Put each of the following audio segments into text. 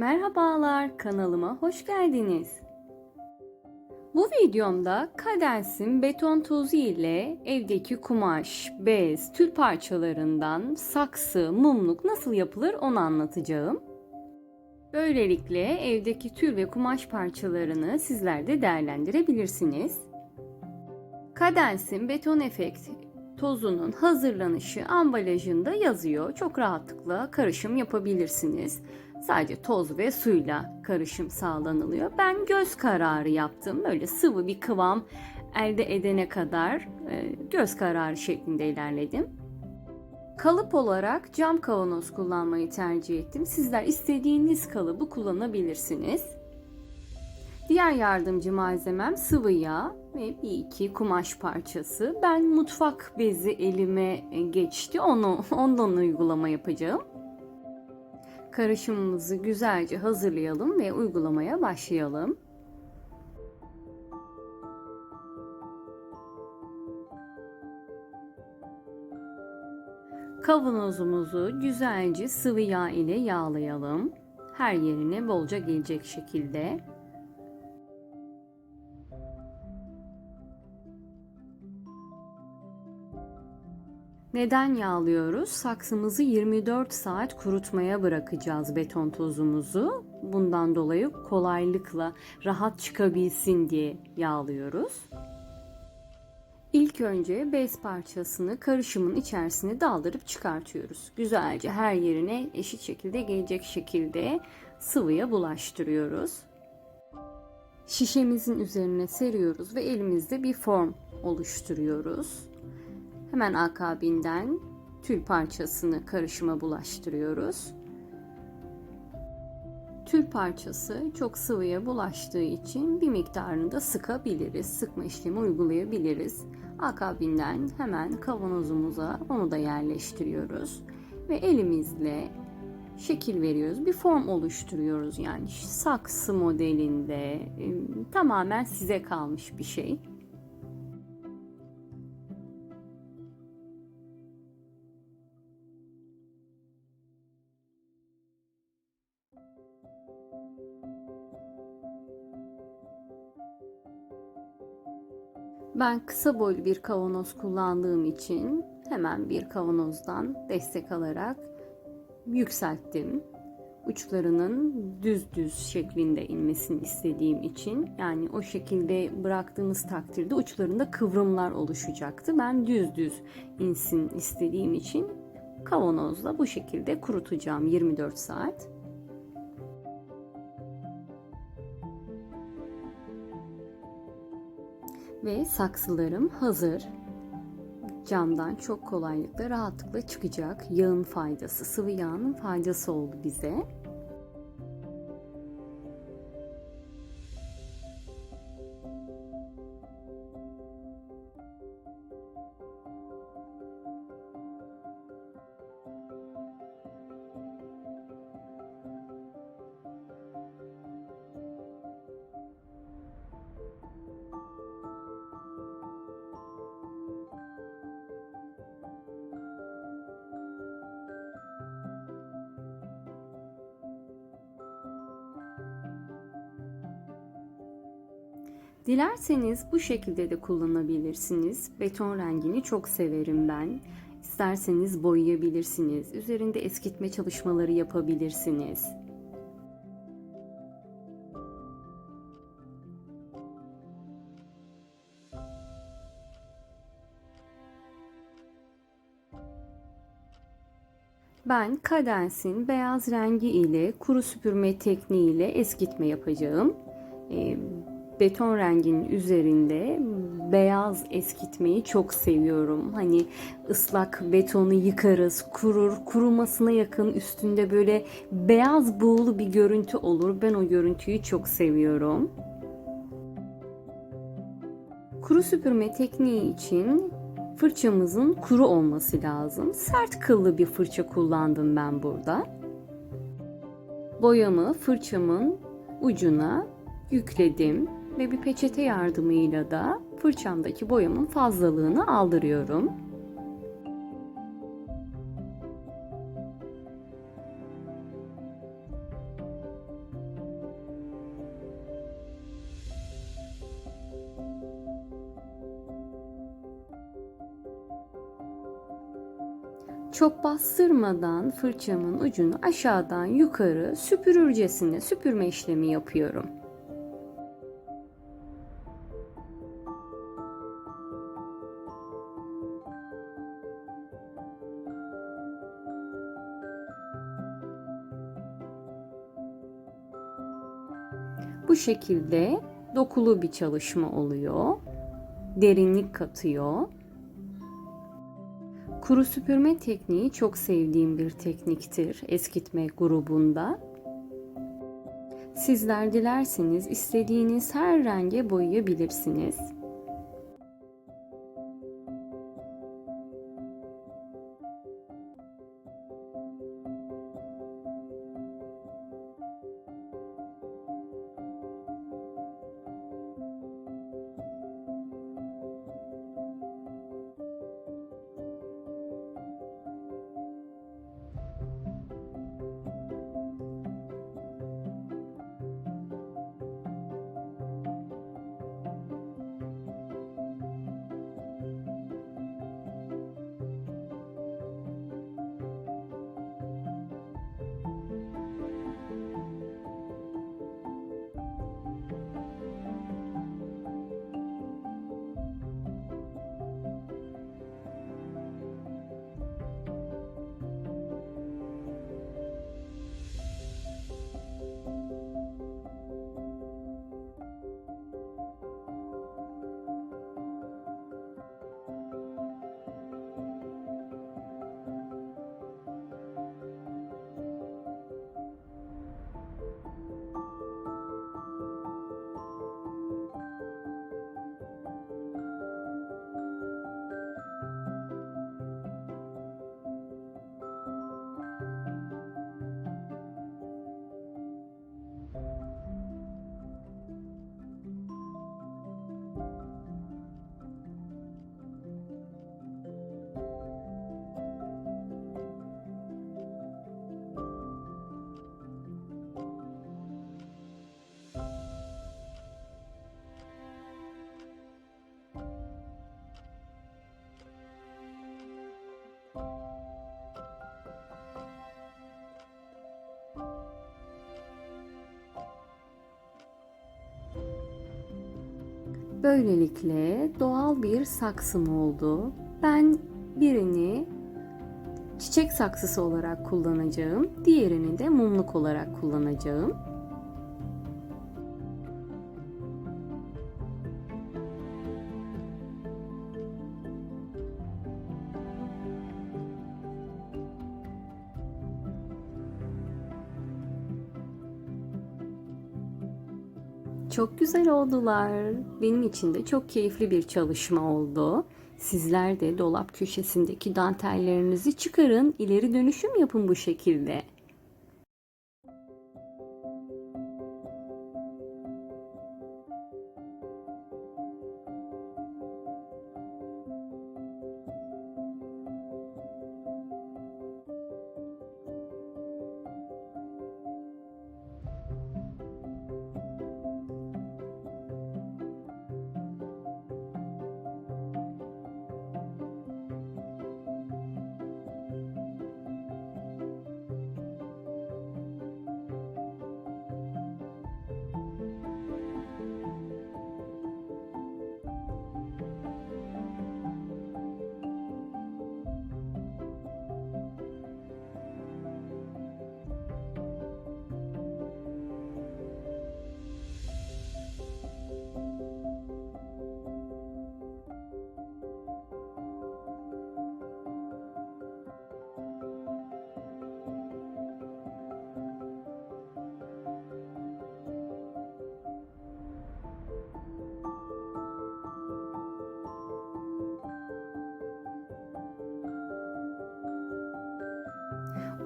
Merhabalar, kanalıma hoş geldiniz. Bu videomda kadensin beton tozu ile evdeki kumaş, bez, tül parçalarından saksı, mumluk nasıl yapılır onu anlatacağım. Böylelikle evdeki tül ve kumaş parçalarını sizler de değerlendirebilirsiniz. Kadensin beton efekt tozunun hazırlanışı ambalajında yazıyor. Çok rahatlıkla karışım yapabilirsiniz. Sadece toz ve suyla karışım sağlanılıyor. Ben göz kararı yaptım. Böyle sıvı bir kıvam elde edene kadar e, göz kararı şeklinde ilerledim. Kalıp olarak cam kavanoz kullanmayı tercih ettim. Sizler istediğiniz kalıbı kullanabilirsiniz. Diğer yardımcı malzemem sıvı yağ ve bir iki kumaş parçası. Ben mutfak bezi elime geçti. Onu ondan uygulama yapacağım. Karışımımızı güzelce hazırlayalım ve uygulamaya başlayalım. Kavanozumuzu güzelce sıvı yağ ile yağlayalım. Her yerine bolca gelecek şekilde. Neden yağlıyoruz? Saksımızı 24 saat kurutmaya bırakacağız beton tozumuzu. Bundan dolayı kolaylıkla rahat çıkabilsin diye yağlıyoruz. İlk önce bez parçasını karışımın içerisine daldırıp çıkartıyoruz. Güzelce her yerine eşit şekilde gelecek şekilde sıvıya bulaştırıyoruz. Şişemizin üzerine seriyoruz ve elimizde bir form oluşturuyoruz. Hemen akabinden tül parçasını karışıma bulaştırıyoruz. Tül parçası çok sıvıya bulaştığı için bir miktarını da sıkabiliriz. Sıkma işlemi uygulayabiliriz. Akabinden hemen kavanozumuza onu da yerleştiriyoruz. Ve elimizle şekil veriyoruz. Bir form oluşturuyoruz yani saksı modelinde tamamen size kalmış bir şey. Ben kısa boylu bir kavanoz kullandığım için hemen bir kavanozdan destek alarak yükselttim. Uçlarının düz düz şeklinde inmesini istediğim için yani o şekilde bıraktığımız takdirde uçlarında kıvrımlar oluşacaktı. Ben düz düz insin istediğim için kavanozla bu şekilde kurutacağım 24 saat. Ve saksılarım hazır. Camdan çok kolaylıkla rahatlıkla çıkacak. Yağın faydası, sıvı yağın faydası oldu bize. Dilerseniz bu şekilde de kullanabilirsiniz. Beton rengini çok severim ben. İsterseniz boyayabilirsiniz. Üzerinde eskitme çalışmaları yapabilirsiniz. Ben kadensin beyaz rengi ile kuru süpürme tekniği ile eskitme yapacağım. Ee, beton renginin üzerinde beyaz eskitmeyi çok seviyorum. Hani ıslak betonu yıkarız, kurur, kurumasına yakın üstünde böyle beyaz buğulu bir görüntü olur. Ben o görüntüyü çok seviyorum. Kuru süpürme tekniği için fırçamızın kuru olması lazım. Sert kıllı bir fırça kullandım ben burada. Boyamı fırçamın ucuna yükledim ve bir peçete yardımıyla da fırçamdaki boyamın fazlalığını aldırıyorum. çok bastırmadan fırçamın ucunu aşağıdan yukarı süpürürcesine süpürme işlemi yapıyorum. Bu şekilde dokulu bir çalışma oluyor. Derinlik katıyor. Kuru süpürme tekniği çok sevdiğim bir tekniktir eskitme grubunda. Sizler dilerseniz istediğiniz her renge boyayabilirsiniz. Böylelikle doğal bir saksım oldu. Ben birini çiçek saksısı olarak kullanacağım. Diğerini de mumluk olarak kullanacağım. Çok güzel oldular. Benim için de çok keyifli bir çalışma oldu. Sizler de dolap köşesindeki dantellerinizi çıkarın, ileri dönüşüm yapın bu şekilde.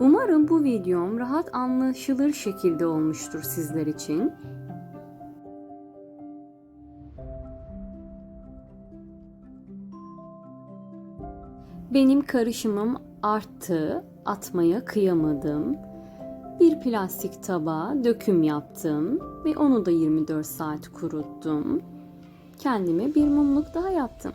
Umarım bu videom rahat anlaşılır şekilde olmuştur sizler için. Benim karışımım arttı, atmaya kıyamadım. Bir plastik tabağa döküm yaptım ve onu da 24 saat kuruttum. Kendime bir mumluk daha yaptım.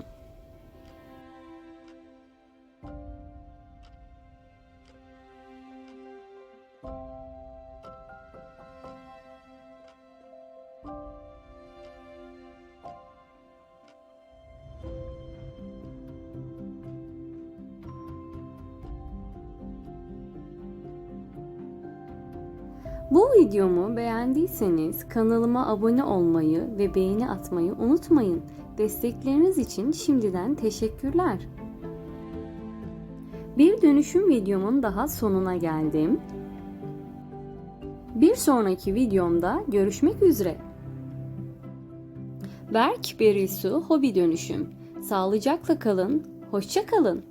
Bu videomu beğendiyseniz kanalıma abone olmayı ve beğeni atmayı unutmayın. Destekleriniz için şimdiden teşekkürler. Bir dönüşüm videomun daha sonuna geldim. Bir sonraki videomda görüşmek üzere. Berk Berisu Hobi Dönüşüm. Sağlıcakla kalın, hoşça kalın.